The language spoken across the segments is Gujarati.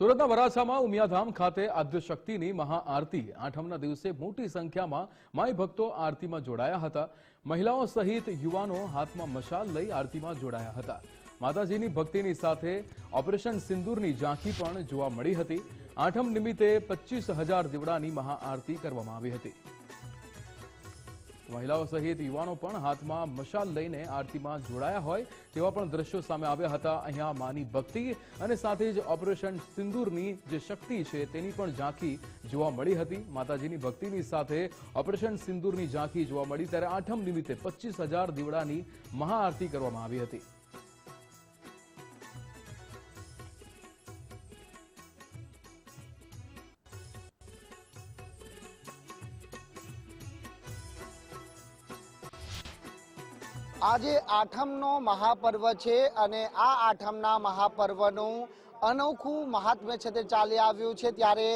સુરતના વરાછામાં ઉમિયાધામ ખાતે આદ્યશક્તિની મહાઆરતી. આઠમના દિવસે મોટી સંખ્યામાં માય ભક્તો આરતીમાં જોડાયા હતા. મહિલાઓ સહિત યુવાનો હાથમાં મશાલ લઈ આરતીમાં જોડાયા હતા. માતાજીની ભક્તિની સાથે ઓપરેશન સિંદૂરની ઝાંખી પણ જોવા મળી હતી. આઠમ નિમિત્તે પચીસ હજાર દીવડાની મહાઆરતી કરવામાં આવી હતી. મહિલાઓ સહિત યુવાનો પણ હાથમાં મશાલ લઈને આરતીમાં જોડાયા હોય તેવા પણ દ્રશ્યો સામે આવ્યા હતા. અહીંયા માની ભક્તિ અને સાથે જ ઓપરેશન સિંદૂરની જે શક્તિ છે તેની પણ ઝાંખી જોવા મળી હતી. માતાજીની ભક્તિની સાથે ઓપરેશન સિંદૂરની ઝાંખી જોવા મળી ત્યારે આઠમ નિમિત્તે પચીસ દીવડાની મહાઆરતી કરવામાં આવી હતી. આજે આઠમનો મહાપર્વ છે અને આ આઠમના મહાપર્વનું અનોખું મહાત્મ્ય છે તે ચાલી આવ્યું છે ત્યારે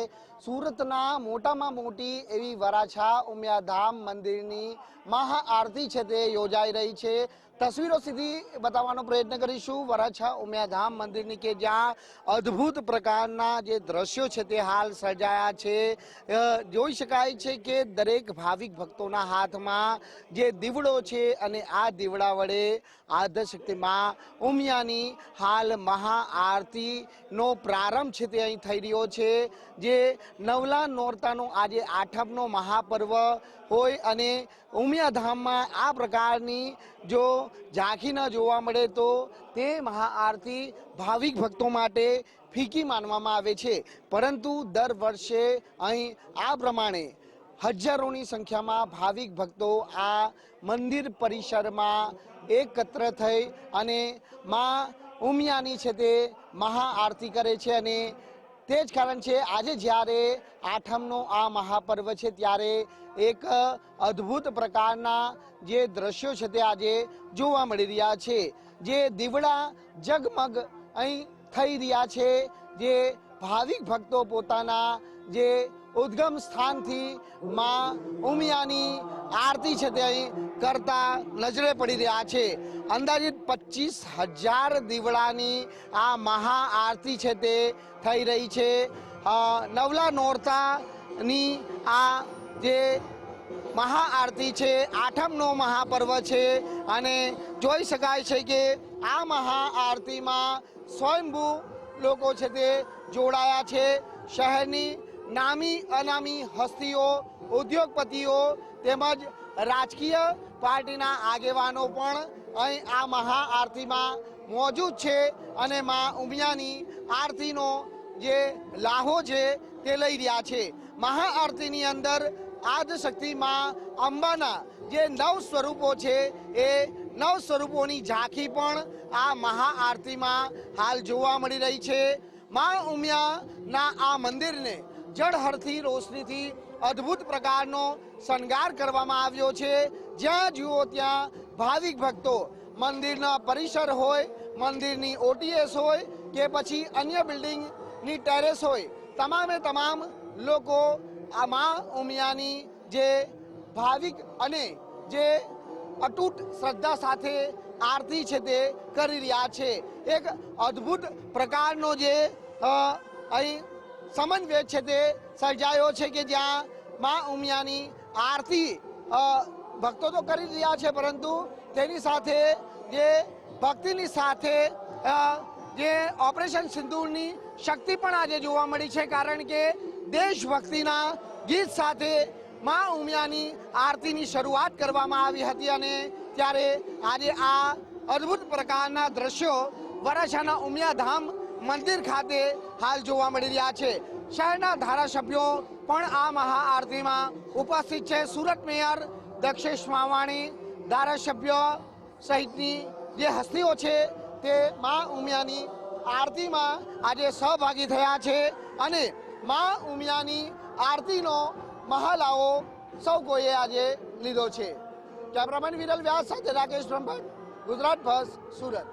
સુરતના મોટામાં મોટી એવી વરાછા ઉમિયાધામ મંદિરની મહાઆરતી છે તે યોજાઈ રહી છે. તસવીરો સીધી બતાવવાનો પ્રયત્ન કરીશું. વરાછા ઉમિયાધામ મંદિરની કે જ્યાં અદ્ભુત પ્રકારના જે દ્રશ્યો છે તે હાલ સર્જાયા છે. જોઈ શકાય છે કે દરેક ભાવિક ભક્તોના હાથમાં જે દીવડો છે અને આ દીવડા વડે આદ્યશક્તિમાં ઉમિયાની હાલ મહાઆરતીનો પ્રારંભ છે તે અહીં થઈ રહ્યો છે. જે નવલા નોરતાનો આજે આઠમનો મહાપર્વ હોય અને ઉમિયાધામમાં આ પ્રકારની જો ઝાંખી ન જોવા મળે તો તે મહાઆરતી ભાવિક ભક્તો માટે ફીકી માનવામાં આવે છે. પરંતુ દર વર્ષે અહીં આ પ્રમાણે હજારોની સંખ્યામાં ભાવિક ભક્તો આ મંદિર પરિસરમાં એકત્ર થઈ અને માં ઉમિયાની છે તે મહાઆરતી કરે છે અને તે જ કારણ છે, આજે જ્યારે આઠમનો આ મહાપર્વ છે, ત્યારે એક અદ્ભુત પ્રકારના જે દ્રશ્યો છે, તે આજે જોવા મળી રહ્યા છે. જે દીવડા જગમગ અહીં થઈ રહ્યા છે, જે ભાવિક ભક્તો પોતાના જે ઉદ્ગમ સ્થાનથી મા ઉમિયાની આરતી છે, તે અહીં કરતા નજરે પડી રહ્યા છે. અંદાજિત પચીસ હજાર દીવડાની આ મહાઆરતી છે તે થઈ રહી છે. નવલા નોરતાની આ જે મહાઆરતી છે, આઠમનો મહાપર્વ છે અને જોઈ શકાય છે કે આ મહાઆરતીમાં સ્વયંભૂ લોકો છે તે જોડાયા છે. શહેરની નામી અનામી હસ્તીઓ, ઉદ્યોગપતિઓ તેમજ રાજકીય પાર્ટીના આગેવાનો પણ અહીં આ મહાઆરતીમાં મોજૂદ છે અને મા ઉમિયાની આરતીનો જે લાહો છે તે લઈ રહ્યા છે. મહાઆરતીની અંદર આદશક્તિમાં અંબાના જે નવ સ્વરૂપો છે એ નવ સ્વરૂપોની ઝાંખી પણ આ મહાઆરતીમાં હાલ જોવા મળી રહી છે. મા ઉમિયાના આ મંદિરને જળહરથી રોશનીથી અદ્ભુત પ્રકારનો શણગાર કરવામાં આવ્યો છે. જ્યાં જુઓ ત્યાં ભાવિક ભક્તો મંદિરના પરિસર હોય, મંદિરની ઓટીએસ હોય કે પછી અન્ય બિલ્ડિંગની ટેરેસ હોય, તમામે તમામ લોકો આ મા ઉમિયાની જે ભાવિક અને જે અતૂટ શ્રદ્ધા સાથે આરતી છે તે કરી રહ્યા છે. એક અદ્ભુત પ્રકારનો જે અહીં સમન્વય છે તે સર્જાયો છે કે જ્યાં મા ઉમિયાની આરતી ભક્તો તો કરી રહ્યા છે, પરંતુ તેની સાથે જે ભક્તિની સાથે જે ઓપરેશન સિંદૂરની શક્તિ પણ આજે જોવા મળી છે, કારણ કે દેશભક્તિના ગીત સાથે મા ઉમિયાની આરતીની શરૂઆત કરવામાં આવી હતી અને ત્યારે આજે આ અદ્ભુત પ્રકારના દ્રશ્યો વરાછાના ઉમિયાધામ મંદિર ખાતે હાલ જોવા મળી રહ્યા છે. શહેરના ધારાસભ્યો પણ આ મહાઆરતીમાં ઉપસ્થિત છે. સુરત મેયર દક્ષેશ માવાણી, ધારાસભ્ય સહિતની જે હસ્તીઓ છે તે મા ઉમિયાની આરતીમાં આજે સહભાગી થયા છે અને મા ઉમિયાની આરતીનો મહાલાવો સૌ કોઈએ આજે લીધો છે. કેમેરામેન વિરલ વ્યાસ સાથે રાકેશ બ્રહ્મભટ્ટ, ગુજરાત ફર્સ્ટ, સુરત.